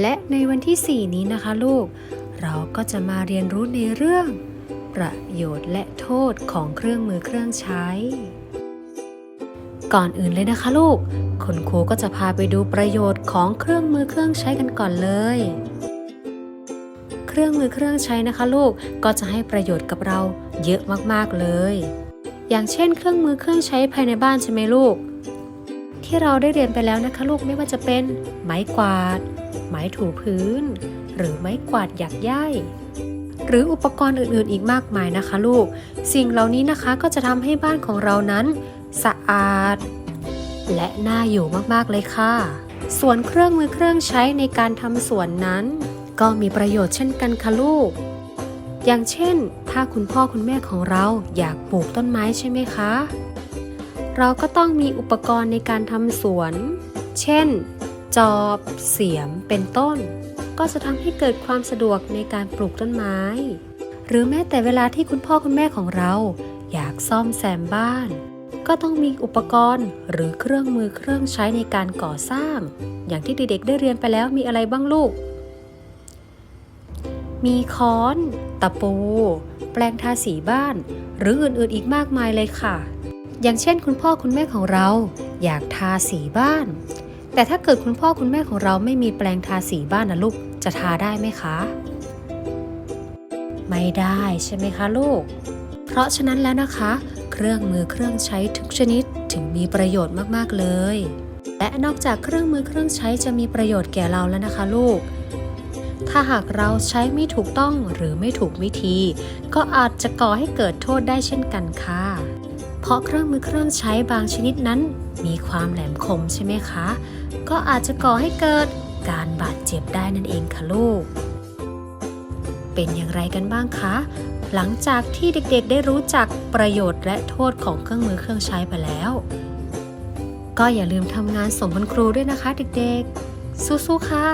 และในวันที่ 4 นี้นะคะลูก เราก็จะมาเรียนรู้ในเรื่อง ประโยชน์และโทษของเครื่องมือเครื่องใช้ ก่อนอื่นเลยนะคะลูก คุณครูก็จะพาไปดูประโยชน์ของเครื่องมือเครื่องใช้กันก่อนเลย เครื่องมือเครื่องใช้นะคะลูก ก็จะให้ประโยชน์กับเราเยอะมากๆเลย อย่างเช่น เครื่องมือเครื่องใช้ภายในบ้านใช่ไหมลูก ที่เราได้เรียนไปแล้วนะคะลูกไม่ว่าจะเป็นไม้กวาด ไม้ถูพื้น หรือไม้กวาดหยักย่ายหรืออุปกรณ์อื่นๆ อีกมากมายนะคะลูก สิ่งเหล่านี้นะคะก็จะทำให้บ้านของเรานั้น สะอาด และน่าอยู่มากๆเลยค่ะ ส่วนเครื่องมือเครื่องใช้ในการทำสวนนั้น ก็มีประโยชน์เช่นกันค่ะลูก อย่างเช่น ถ้าคุณพ่อคุณแม่ของเราอยากปลูกต้นไม้ใช่ไหมคะ เราก็ต้องมีอุปกรณ์ในการทำสวน เช่น จอบ เสียมเป็นต้น ก็จะทำให้เกิดความสะดวกในการปลูกต้นไม้ หรือแม้แต่เวลาที่คุณพ่อคุณแม่ของเรา อยากซ่อมแซมบ้าน ก็ต้องมีอุปกรณ์หรือเครื่องมือเครื่องใช้ในการก่อสร้าง อย่างที่เด็กๆได้เรียนไปแล้วมีอะไรบ้างลูก มีค้อน ตะปู แปลงทาสีบ้าน หรืออื่นๆอีกมากมายเลยค่ะ อย่างเช่น คุณพ่อคุณแม่ของเรา อยากทาสีบ้าน แต่ถ้าเกิดคุณพ่อคุณแม่ของเราไม่มีแปลงทาสีบ้านนะลูก จะทาได้ไหมคะ ไม่ได้ใช่ไหมคะลูก เพราะฉะนั้นแล้วนะคะ เครื่องมือเครื่องใช้ทุกชนิดถึงมีประโยชน์มากๆเลย และนอกจากเครื่องมือเครื่องใช้จะมีประโยชน์แก่เราแล้วนะคะลูก ถ้าหากเราใช้ไม่ถูกต้องหรือไม่ถูกวิธี ก็อาจจะก่อให้เกิดโทษได้เช่นกันค่ะ เพราะเครื่องมือเครื่องใช้บางชนิดนั้นมีความแหลมคมใช่ไหมคะ ก็อาจจะก่อให้เกิดการบาดเจ็บได้นั่นเองค่ะลูก เป็นอย่างไรกันบ้างคะ หลังจากที่เด็กๆได้รู้จักประโยชน์และโทษของเครื่องมือเครื่องใช้ไปแล้ว ก็อย่าลืมทำงานส่งคุณครูด้วยนะคะเด็กๆ สู้ๆค่ะ